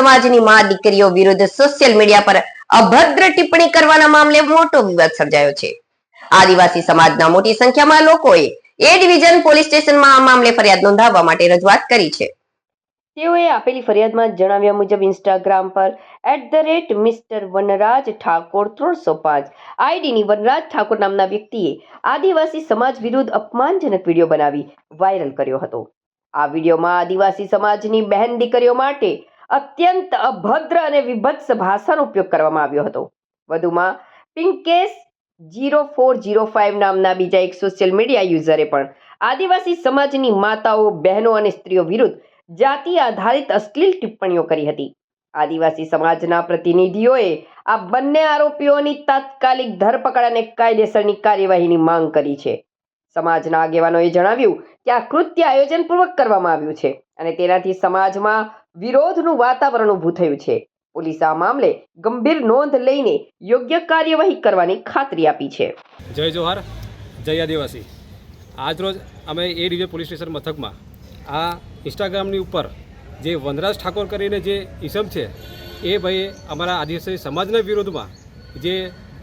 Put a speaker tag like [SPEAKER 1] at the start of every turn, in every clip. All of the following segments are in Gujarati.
[SPEAKER 1] સમાજની માં દીકરીઓ વિરુદ્ધ સોશિયલ મીડિયા પર અભદ્ર ટિપ્પણી કરવાના મામલે મોટો વિવાદ સર્જાયો છે. આદિવાસી સમાજના મોટી સંખ્યામાં લોકોએ એ ડિવિઝન પોલીસ સ્ટેશનમાં આ મામલે ફરિયાદ નોંધાવવા માટે રજૂઆત કરી છે. તેઓએ આપેલી ફરિયાદમાં જણાવ્યા મુજબ ઇન્સ્ટાગ્રામ પર at the rate mister Vanraj Thakor ત્રણસો પાંચ આઈડીની વનરાજ ઠાકોર નામના વ્યક્તિએ આદિવાસી સમાજ વિરુદ્ધ અપમાનજનક વીડિયો બનાવી વાયરલ કર્યો હતો. આ વિડીયોમાં આદિવાસી સમાજની બહેન દીકરીઓ માટે અત્યંત અભદ્ર અને વિભત્સ ભાષાનો ઉપયોગ કરવામાં આવ્યો હતો. વધુમાં પિંકેસ જીરો ફોર જીરો ફાઇવ નામના બીજા એક સોશિયલ મીડિયા યુઝરે પણ આદિવાસી સમાજની માતાઓ, બહેનો અને સ્ત્રીઓ વિરુદ્ધ જાતિ આધારિત અશ્લીલ ટિપ્પણીઓ કરી હતી. આદિવાસી સમાજના પ્રતિનિધિઓએ આ બંને આરોપીઓની તાત્કાલિક ધરપકડ અને કાયદેસરની કાર્યવાહીની માંગ કરી છે. સમાજના આગેવાનોએ જણાવ્યું કે આ કૃત્ય આયોજનપૂર્વક કરવામાં આવ્યું છે અને તેનાથી સમાજમાં વિરોધનું વાતાવરણ ઊભું થયું છે. પોલીસે આ મામલે ગંભીર નોંધ લઈને યોગ્ય કાર્યવાહી કરવાની ખાતરી આપી છે.
[SPEAKER 2] જય જોહાર, જય આદિવાસી. આજરોજ અમે એ રીતે પોલીસ સ્ટેશન મથકમાં આ ઇન્સ્ટાગ્રામની ઉપર જે વનરાજ ઠાકોર કરીને જે ઈસમ છે, એ ભાઈએ અમારા આદિવાસી સમાજના વિરોધમાં જે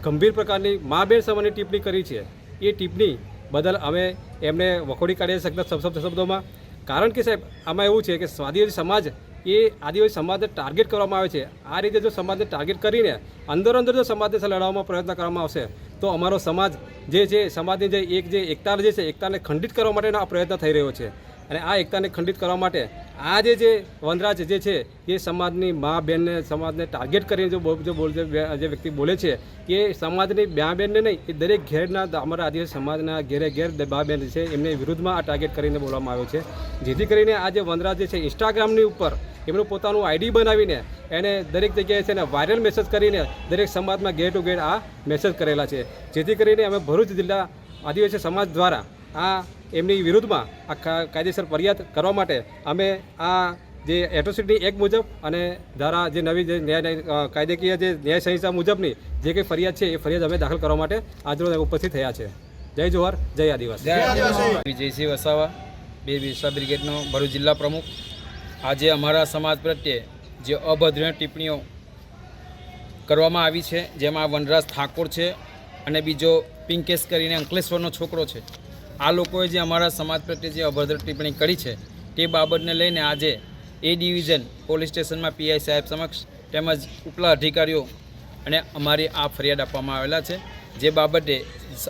[SPEAKER 2] ગંભીર પ્રકારની મા બેન સમાનની ટિપ્પણી કરી છે, એ ટિપ્પણી બદલ અમે એમને વખોડી કાઢીએ શકતા શબ્દ શબ્દોમાં. કારણ કે સાહેબ, આમાં એવું છે કે સ્વાદિવાસી સમાજ એ આદિવાસી સમાજને ટાર્ગેટ કરવામાં આવે છે. આ રીતે જો સમાજને ટાર્ગેટ કરીને અંદર અંદર જો સમાજને સાથે લડાવવામાં પ્રયત્ન કરવામાં આવશે, તો અમારો સમાજ જે છે, સમાજની જે એક જે એકતા જે છે, એકતાને ખંડિત કરવા માટેનો આ પ્રયત્ન થઈ રહ્યો છે. અને આ એકતાને ખંડિત કરવા માટે આ જે વનરાજ જે છે, એ સમાજની મા બહેનને, સમાજને ટાર્ગેટ કરીને જો બોલ- જો વ્યક્તિ બોલે છે કે સમાજની બા બહેનને નહીં, એ દરેક ઘેરના અમારા આદિવાસી સમાજના ઘેરે ઘેર બા બહેન છે, એમને વિરુદ્ધમાં આ ટાર્ગેટ કરીને બોલવામાં આવ્યો છે. જેથી કરીને આ જે વનરાજ જે છે ઇન્સ્ટાગ્રામની ઉપર એમનું પોતાનું આઈડી બનાવીને એને દરેક જગ્યાએ છે ને વાયરલ મેસેજ કરીને દરેક સમાજમાં ગેટ ટુ ગેટ આ મેસેજ કરેલા છે. જેથી કરીને અમે ભરૂચ જિલ્લા આદિવાસી સમાજ દ્વારા આ એમની વિરુદ્ધમાં આ કાયદેસર ફરિયાદ કરવા માટે અમે આ જે એટ્રોસિટી એક મુજબ અને ધારા જે નવી જે ન્યાય કાયદેકીય જે ન્યાય સંહિતા મુજબની જે કંઈ ફરિયાદ છે એ ફરિયાદ અમે દાખલ કરવા માટે આજરોજ ઉપસ્થિત થયા છે. જય જોહર જય આદિવાસી.
[SPEAKER 3] વિજયસિંહ વસાવા બે વિરસા બ્રિગેડનો ભરૂચ જિલ્લા પ્રમુખ. આજે અમારા સમાજ પ્રત્યે જે અભદ્ર ટિપ્પણીઓ કરવામાં આવી છે જેમાં વનરાજ ઠાકોર છે અને બીજો પિંકેશ કરીને અંકલેશ્વરનો છોકરો છે. આ લોકોએ જે અમારા સમાજ પ્રત્યે જે અભદ્ર ટિપ્પણી કરી છે, તે બાબતને લઈને આજે એ ડિવિઝન પોલીસ સ્ટેશનમાં પીઆઈ સાહેબ સમક્ષ તેમજ ઉપલા અધિકારીઓ અને અમારી આ ફરિયાદ આપવામાં આવેલા છે, જે બાબતે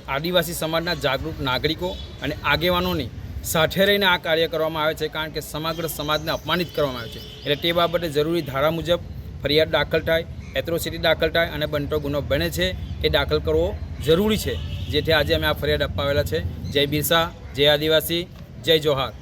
[SPEAKER 3] આદિવાસી સમાજના જાગૃત નાગરિકો અને આગેવાનોની સાથે રહીને આ કાર્ય કરવામાં આવે છે, કારણ કે સમગ્ર સમાજને અપમાનિત કરવામાં આવે છે. એટલે તે બાબતે જરૂરી ધારા મુજબ ફરિયાદ દાખલ થાય, એટ્રોસિટી દાખલ થાય અને બનતો ગુનો બને છે, એ દાખલ કરવો જરૂરી છે. જેથી આજે અમે આ ફરિયાદ અપાવેલા છે. જય બિરસા જય આદિવાસી જય જોહાર.